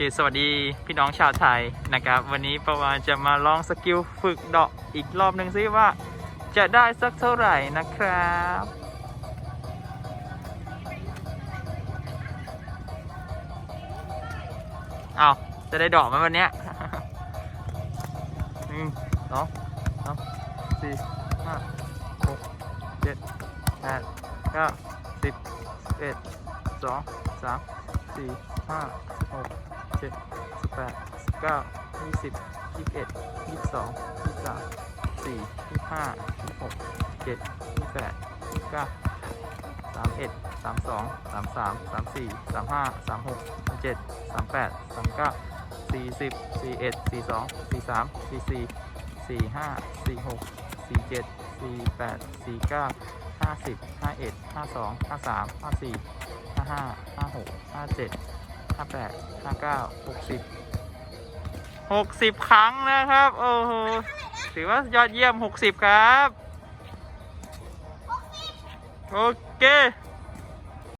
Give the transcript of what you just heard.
เคสวัสดีพี่น้องชาวไทยนะครับ วันนี้ประวานจะมาลองสกิลฝึกเดาะอีกรอบหนึ่งซิว่า จะได้สักเท่าไหร่นะครับ เอาจะได้ดอกไหมวันเนี้ยหนึ่งสองสามสี่ห้าหกเจ็ดแปดเก้าสิบสิบเอ็ดสองสามสี่ห้าหก เจ็ดสิบแปดสิบเก้ายี่สิบยี่สิบเอ็ดยี่สิบสองยี่สิบสามสี่ยี่สิบห้ายี่สิบหกเจ็ดยี่สิบแปดยี่สิบเก้าสามเอ็ดสามสองสามสามสามสี่สามห้าสามหกสามเจ็ดสามแปดสามเก้าสี่สิบสี่เอ็ดสี่สองสี่สามสี่สี่สี่ห้าสี่หกสี่เจ็ดสี่แปดสี่เก้าห้าสิบห้าเอ็ดห้าสองห้าสามห้าสี่ห้าห้าห้าหกห้าเจ็ด ห้าแปดห้าเก้าหกสิบหกสิบครั้งนะครับ โอ้โหถือว่ายอดเยี่ยมหกสิบครับ โอเค